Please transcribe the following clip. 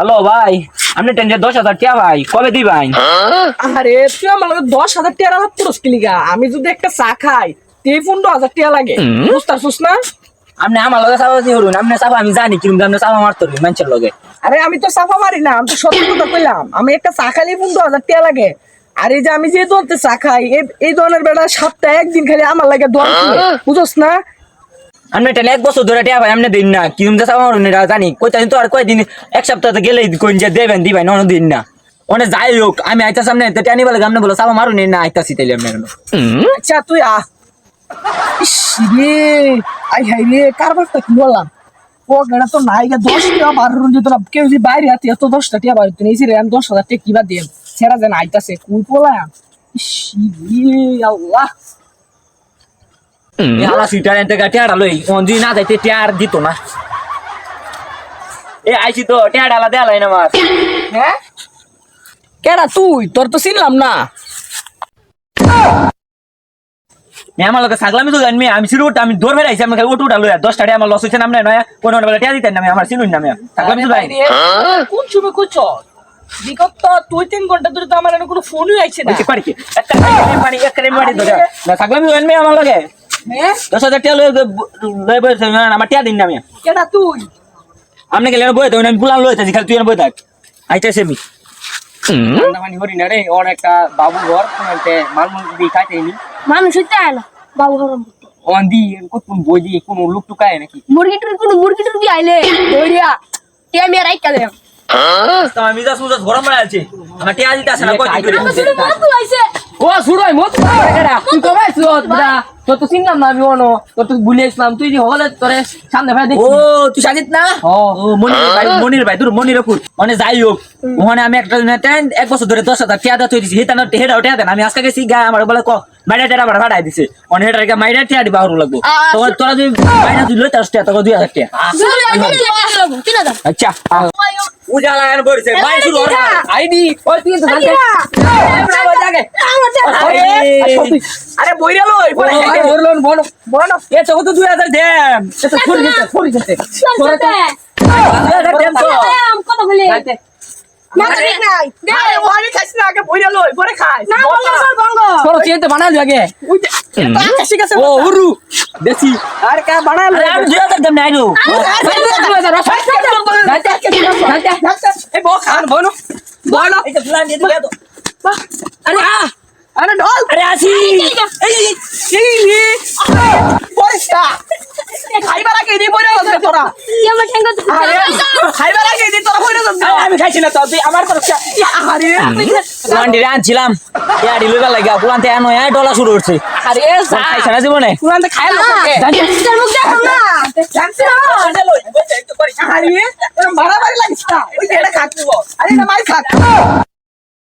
Hello ভাই আপনি ten দশ হাজার টাকা ভাই কবে দিবেন? আরে তুই আমার দশ হাজার টাকা রাখা পুরো কিলিগা আমি যদি একটা চা খাই তুই পনেরো হাজার টাকা লাগে। বুঝতে পারছিস না? আপনি আমার লগে চাপা দিয়ে আপনি চাপা আমি জানি কিরম আপনি চাপা মারতে হরুন মানুষের লগে। আরে আমি তো সাফা মারি না আমি তো সত্যি কথা কইলাম। আমি একটা চা খালি পনেরো হাজার টাকা লাগে। আর এই যে আমি যে দলতে চা খাই এই ধরনের বেড়া সপ্তাহে একদিন খালি আমার লাগে দল বুঝোস না? আপনি টেন এক বছর ধরে টাকা ভাই আপনি দিন না। যে চাপা মারুন জানি। কইতাম তো আর কয়দিন এক সপ্তাহ তো গেলেই কোন যে দেবেন দিবেন অন্য দিন না। অনেক যাই হোক আমি আইতা সামনে টেনি বলে আপনি বলো চাপা মারুন না? আইতাছি তাইলে আপনার আচ্ছা তুই আ রে আই হাই রে কারবারটা কি বললাম? ও গেড়া তো নাই গে দশ টাকা বারো না কেউ যদি বাইরে হাতে এত দশ টাকা বাড়ি তুই এই আমি দশ হাজার টাকা কিবা দিয়ে সেরা যেন আইতাছে কুই পোলাম ইস রে আল্লাহ। আলা সিটার এনতে টিয়াড়া লই অঞ্জি না যাইতে টিয়ার দিত না। এ আইছি তো টিয়াড়া আলা দেয়ালাই না আমার হ্যাঁ কেডা তুই? তোর তো চিনলাম না। আমি আমার লোকে সাগলামি তো জানমি আমি সিরু আমি দৌড় বেড়ে আইছি আমি ওটু উঠালো দশ টাকা আমার লস হচ্ছে না নয় কোন বেলা টিয়া দিতেন না আমি আমার চিনুন না আমি। সাগলামি তো যাই কোন সময় কুচ বিগত দুই তিন ঘণ্টা ধরে তো আমার কোনো ফোনই আইছে না। পারি কি? একটা পানি একটা মারি ধরে সাগলামি জানমি আমার লগে। দশ হাজার টিয়া লই লই বসে আমার টিয়া দিন না আমি। কেডা তুই? আপনি গেলে বই তো আমি বুলান লই থাকি খালি তুই বই থাক। আইতাছে আমি। হরি না রে ওর একটা বাবু ঘর কোনতে মালমুল খাইতে নি মানুষ হইতে আয় না বাবু গরম ওন দি কোন বই দি কোন লোক টুকায় নাকি? মুরগি টুরগি কোনো মুরগি টুরগি আইলে দৌড়িয়া টিয়া মিয়া রাইকা দে আমি মিজাজ মুজাজ গরম বাড়া আছে। আমার টিয়া দিতে আসে না কই ও শুড়াই মত তুই কবে আইছ বড়া তোর তো চিনলাম না আমি ওনো তোর তো ভুলে আসলাম তুই যে হলে তোরে সামনে ভাই ও তুই সাজিত না? ও মনির ভাই মনির ভাই দূর মনির ফুট মানে যাই হোক। ওখানে আমি একটা টেন এক বছর ধরে দশ হাজার টিয়া দাঁত হয়েছি হেটা হেটা উঠে দেন। আমি আজকে গেছি গা আমার বলে ক মাইডা টেরা আমার ভাড়াই দিছে। অন হেটার কে মাইডা টিয়া দিবা হরু লাগবো। তোর তোরা যদি মাইডা তুই লইতে আসতে তোকে দুই হাজার টিয়া। আচ্ছা পূজা লাগান পড়ছে মাই শুরু আইডি ওই তুই তো জানতে আরে বইরা লই বড় বড়লন বড় বড় এ তোকে তো দুই হাজার দেন দেন তো কত বলে পরে না বললে সব বঙ্গ তোর বানালি বানালি দুই হাজার দেন খান বনো বলো এটা আরে আরে ঢল। আরে আসি। এই এই এই পরিষ্কা খাইবার আগে দি বইরা যাবে তোরা। আমার ঠ্যাঙ্গ আরে খাইবার আগে দি তোরা বইরা যাবে আমি খাইছি না তো তুই আমার তরফ আরে প্ল্যান আনছিলাম। ডিলিভার লাগা প্ল্যান তে আনো ডলা শুরু হচ্ছে আরে খাইছ না জীবনে? পুরান খাই লোকে মুখ দেখো না। জানছি না আরে লই আরে তোর বাড়াবাড়ি লাগিস না। ওই এটা খাচ্ছিস আরে না মাই খাচ্ছ।